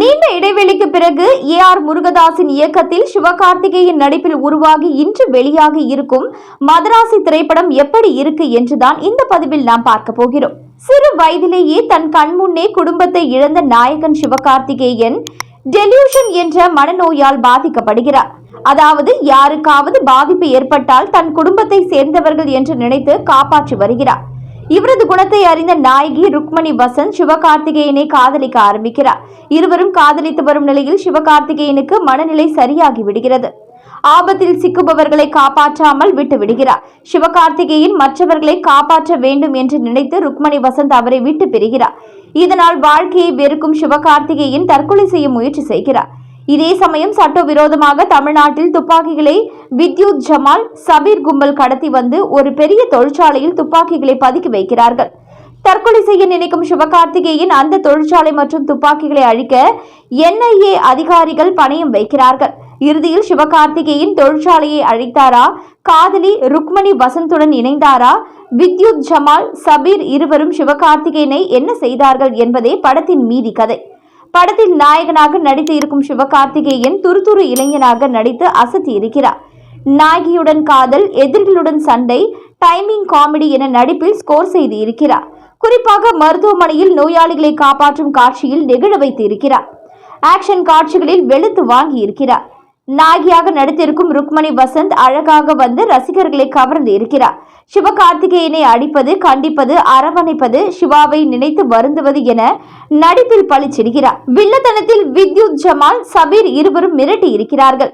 நீண்ட இடைவெளிக்கு பிறகு ஏ ஆர் முருகதாசின் இயக்கத்தில் சிவகார்த்திகேயன் நடிப்பில் உருவாகி இன்று வெளியாகி இருக்கும் மதராசி திரைப்படம் எப்படி இருக்கு என்றுதான் இந்த பதிவில் நாம் பார்க்க போகிறோம். சிறு வயதிலேயே தன் கண்முன்னே குடும்பத்தை இழந்த நாயகன் சிவகார்த்திகேயன் டெலியூஷன் என்ற மனநோயால் பாதிக்கப்படுகிறார். அதாவது யாருக்காவது பாதிப்பு ஏற்பட்டால் தன் குடும்பத்தை சேர்ந்தவர்கள் என்று நினைத்து காப்பாற்றி வருகிறார். இவரது குணத்தை அறிந்த நாயகி ருக்மணி வசந்த் சிவகார்த்திகேயனை காதலிக்க ஆரம்பிக்கிறார். இருவரும் காதலித்து வரும் நிலையில் சிவகார்த்திகேயனுக்கு மனநிலை சரியாகி விடுகிறது. ஆபத்தில் சிக்குபவர்களை காப்பாற்றாமல் விட்டு விடுகிறார். சிவகார்த்திகேயன் மற்றவர்களை காப்பாற்ற வேண்டும் என்று நினைத்து ருக்மணி வசந்த் அவரை விட்டு பிரிகிறார். இதனால் வாழ்க்கையை வெறுக்கும் சிவகார்த்திகேயன் தற்கொலை செய்ய முயற்சி செய்கிறார். இதே சமயம் சட்டவிரோதமாக தமிழ்நாட்டில் துப்பாக்கிகளை வித்யுத் ஜமால் சபீர் கும்பல் கடத்தி வந்து ஒரு பெரிய தொழிற்சாலையில் துப்பாக்கிகளை பதுக்கி வைக்கிறார்கள். தற்கொலை செய்ய நினைக்கும் சிவகார்த்திகேயன் அந்த தொழிற்சாலை மற்றும் துப்பாக்கிகளை அழிக்க என்ஐஏ அதிகாரிகள் பணயம் வைக்கிறார்கள். இறுதியில் சிவகார்த்திகேயன் தொழிற்சாலையை அழைத்தாரா? காதலி ருக்மணி வசந்துடன் இணைந்தாரா? வித்யுத் ஜமால் சபீர் இருவரும் சிவகார்த்திகேயனை என்ன செய்தார்கள் என்பதே படத்தின் மீதி கதை. படத்தில் நாயகனாக நடித்து இருக்கும் சிவகார்த்திகேயன் துருதுரு இளைஞனாக நடித்து அசத்தி இருக்கிறார். நாயகியுடன் காதல் எதிரிகளுடன் சண்டை டைமிங் காமெடி என நடிப்பில் ஸ்கோர் செய்து இருக்கிறார். குறிப்பாக மருத்துவமனையில் நோயாளிகளை காப்பாற்றும் காட்சியில் நெகிழ வைத்து இருக்கிறார். ஆக்ஷன் காட்சிகளில் வெளுத்து வாங்கி இருக்கிறார். நாயகியாக நடித்திருக்கும் ருக்மணி வசந்த் அழகாக வந்து ரசிகர்களை கவர்ந்து இருக்கிறார். சிவகார்த்திகேயனை அடிப்பது கண்டிப்பது அரவணைப்பது சிவாவை நினைத்து வருந்துவது என நடிப்பில் பளிச்சிடுகிறார். வில்லத்தனத்தில் வித்யுத் ஜமால் சபீர் இருவரும் மிரட்டி இருக்கிறார்கள்.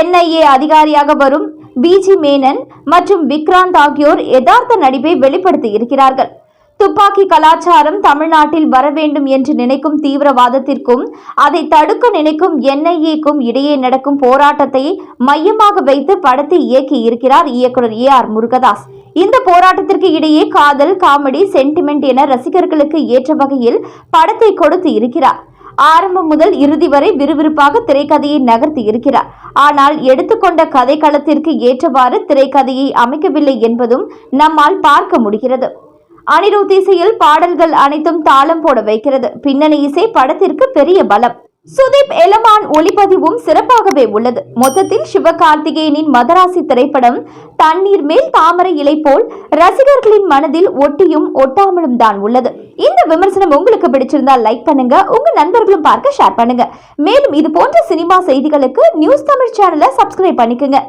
என்ஐஏ அதிகாரியாக வரும் பிஜி மேனன் மற்றும் விக்ராந்த் ஆகியோர் யதார்த்த நடிப்பை வெளிப்படுத்தி இருக்கிறார்கள். துப்பாக்கி கலாச்சாரம் தமிழ்நாட்டில் வர வேண்டும் என்று நினைக்கும் தீவிரவாதத்திற்கும் அதை தடுக்க நினைக்கும் என்ஐஏக்கும் இடையே நடக்கும் போராட்டத்தை மையமாக வைத்து படத்தை இயக்கி இருக்கிறார் இயக்குனர் ஏ ஆர் முருகதாஸ். இந்த போராட்டத்திற்கு இடையே காதல் காமெடி சென்டிமெண்ட் என ரசிகர்களுக்கு ஏற்ற வகையில் படத்தை கொடுத்து இருக்கிறார். ஆரம்பம் முதல் இறுதி வரை விறுவிறுப்பாக திரைக்கதையை நகர்த்தி இருக்கிறார். ஆனால் எடுத்துக்கொண்ட கதைக்களத்திற்கு ஏற்றவாறு திரைக்கதையை அமைக்கவில்லை என்பதும் நம்மால் பார்க்க முடிகிறது. அனிருத் இசையில் பாடல்கள் அனைத்தும் தாளம் போட வைக்கிறது. பின்னணி இசை படத்திற்கு பெரிய பலம். சுதீப் எலமான் ஒளிப்பதிவும் சிறப்பாகவே உள்ளது. மொத்தத்தில் சிவகார்த்திகேயனின் மதராசி திரைப்படம் தண்ணீர் மேல் தாமரை இலை போல் ரசிகர்களின் மனதில் ஒட்டியும் ஒட்டாமலும் தான் உள்ளது. இந்த விமர்சனம் உங்களுக்கு பிடிச்சிருந்தா லைக் பண்ணுங்க. உங்க நண்பர்களும் பார்க்க ஷேர் பண்ணுங்க. மேலும் இது போன்ற சினிமா செய்திகளுக்கு நியூஸ் தமிழ் சேனலை சப்ஸ்கிரைப் பண்ணிக்கோங்க.